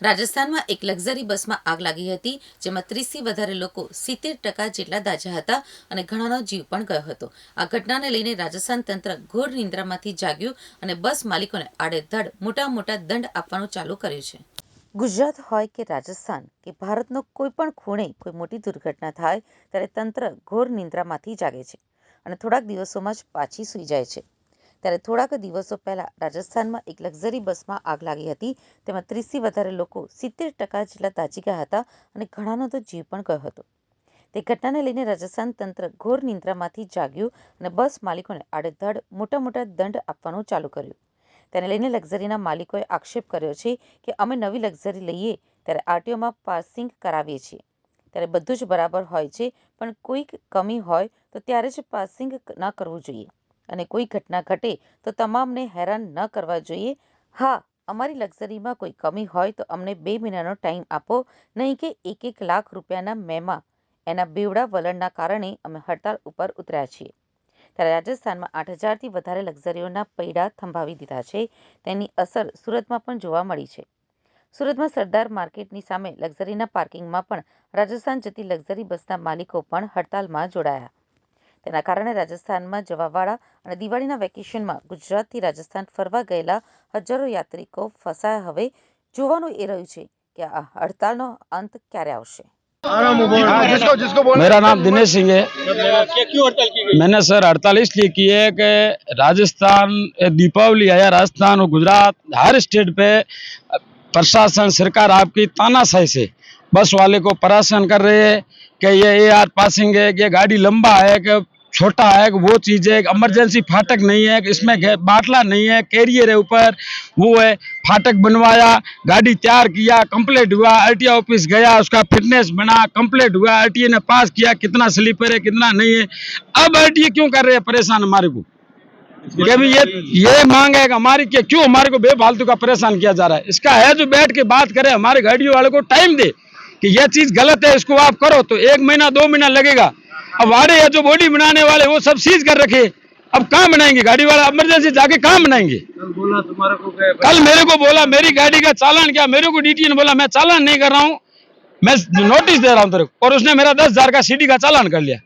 રાજસ્થાનમાં એક લક્ઝરી બસમાં આગ લાગી હતી, જેમાં ત્રીસથી વધારે લોકો સિત્તેર ટકા જેટલા દાઝ્યા હતા અને ઘણાનો જીવ પણ ગયો હતો. આ ઘટનાને લઈને રાજસ્થાન તંત્ર ઘોર નિંદ્રામાંથી જાગ્યું અને બસ માલિકોને આડેધડ મોટા મોટા દંડ આપવાનું ચાલુ કર્યું છે. ગુજરાત હોય કે રાજસ્થાન, કે ભારતનો કોઈ પણ ખૂણે કોઈ મોટી દુર્ઘટના થાય, ત્યારે તંત્ર ઘોર નિંદ્રામાંથી જાગે છે અને થોડાક દિવસોમાં જ પાછી સૂઈ જાય છે. ત્યારે થોડાક દિવસો પહેલા રાજસ્થાનમાં એક લક્ઝરી બસમાં આગ લાગી હતી. તેમાં ત્રીસથી વધારે લોકો સિત્તેર ટકા જેટલા દાઝી ગયા હતા અને ઘણાનો તો જીવ પણ ગયો હતો. તે ઘટનાને લઈને રાજસ્થાન તંત્ર ઘોર નિંદ્રામાંથી જાગ્યું અને બસ માલિકોને આડેધડ મોટા મોટા દંડ આપવાનું ચાલુ કર્યું. તેને લઈને લક્ઝરીના માલિકોએ આક્ષેપ કર્યો છે કે અમે નવી લક્ઝરી લઈએ ત્યારે આરટીઓમાં પાસિંગ કરાવીએ છીએ. ત્યારે બધું જ બરાબર હોય છે, પણ કોઈક કમી હોય તો ત્યારે જ પાસિંગ ન કરવું જોઈએ. અને કોઈ ઘટના ઘટે તો તમામને હેરાન ન કરવા જોઈએ. હા, અમારી લક્ઝરીમાં કોઈ કમી હોય તો અમને બે મહિનાનો ટાઈમ આપો, નહીં કે એક એક લાખ રૂપિયાના મેમાં. એના બેવડા વલણના કારણે અમે હડતાલ ઉપર ઉતર્યા છીએ. ત્યારે રાજસ્થાનમાં આઠ હજારથી વધારે લક્ઝરીઓના પૈડા થંભાવી દીધા છે. તેની અસર સુરતમાં પણ જોવા મળી છે. સુરતમાં સરદાર માર્કેટની સામે લક્ઝરીના પાર્કિંગમાં પણ રાજસ્થાન જતી લક્ઝરી બસના માલિકો પણ હડતાલમાં જોડાયા. તેના કારણે રાજસ્થાનમાં જવાવાળા અને દિવાળીના વેકેશનમાં ગુજરાતથી રાજસ્થાન ફરવા ગયેલા હજારો યાત્રિકો ફસાયા હવે જોવાનું એ રહ્યું છે કે આ હડતાલનો અંત ક્યારે આવશે हाँ, जिसको जिसको बोल मेरा नाम दिनेश सिंह है क्या क्यों हड़ताल की गई मैंने सर हड़ताल इसलिए की है कि राजस्थान ये दीपावली आया राजस्थान और गुजरात हर स्टेट पे प्रशासन सरकार आपकी तानाशाही से बस वाले को परेशान कर रहे हैं कि ये ए आर पासिंग है कि ये गाड़ी लंबा है कि छोटा है वो चीज़ है इमरजेंसी फाटक नहीं है इसमें बाटला नहीं है कैरियर है ऊपर, वो है, फाटक बनवाया, गाड़ी तैयार किया कंप्लीट हुआ आरटीओ ऑफ़िस गया, उसका फिटनेस बना कंप्लीट हुआ आरटीए ने पास किया, कितना स्लीपर है, कितना नहीं है। अब आरटीए क्यों कर रहे हैं परेशान हमारे को? अभी ये ये मांग है हमारी क्यों हमारे को बेफालतू का परेशान किया जा रहा है? इसका है जो बैठ के बात करे, हमारे गाड़ियों वाले को टाइम दे कि ये चीज़ गलत है, इसको आप करो तो एक महीना, दो महीना लगेगा। अब वाड़े है जो बॉडी बनाने वाले वो सब सीज कर रखे। अब कहाँ बनाएँगे? गाड़ी वाला इमरजेंसी जाके कहाँ बनाएँगे? कल बोला तुम्हारे को क्या कल मेरे को बोला मेरी गाड़ी का चालान क्या? मेरे को डीटी ने बोला मैं चालान नहीं कर रहा हूँ। मैं नोटिस दे रहा हूँ तेरे को। और उसने मेरा दस हज़ार का सीडी का चालान कर लिया।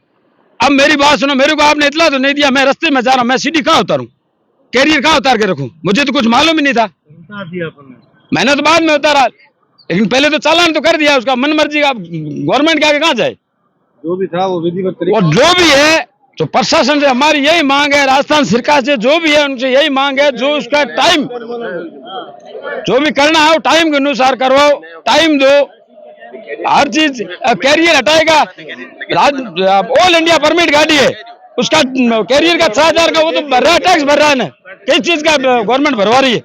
अब मेरी बात सुनो मेरे को आपने इतला तो नहीं दिया मैं रस्ते में जा रहा हूँ मैं सीडी कहाँ उतारूँ? कैरियर कहाँ उतार के रखूँ? मुझे तो कुछ मालूम ही नहीं था। मैंने तो बाद में उतारा लेकिन पहले तो चालान तो कर दिया उसका मन मर्ज़ी का गवर्नमेंट के आगे कहाँ जाए? जो भी था वो विधिवत और जो भी है तो प्रशासन से हमारी यही मांग है राजस्थान सरकार से जो भी है उनसे यही मांग है जो उसका टाइम जो भी करना है वो टाइम के अनुसार करवाओ टाइम दो। हर चीज़ कैरियर हटाएगा। ऑल इंडिया परमिट गाड़ी है उसका कैरियर का छह हज़ार का वो तो भर रहा है टैक्स भर रहा है ना। किस चीज़ का गवर्नमेंट भरवा रही है?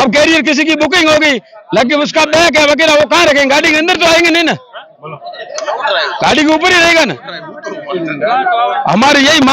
अब कैरियर किसी की बुकिंग हो गई लेकिन उसका बैग है वगैरह वो कहाँ रखेंगे? गाड़ी के अंदर तो आएँगे नहीं ना। ગાડી ઉપર રહી ગયા ને અમારે યહી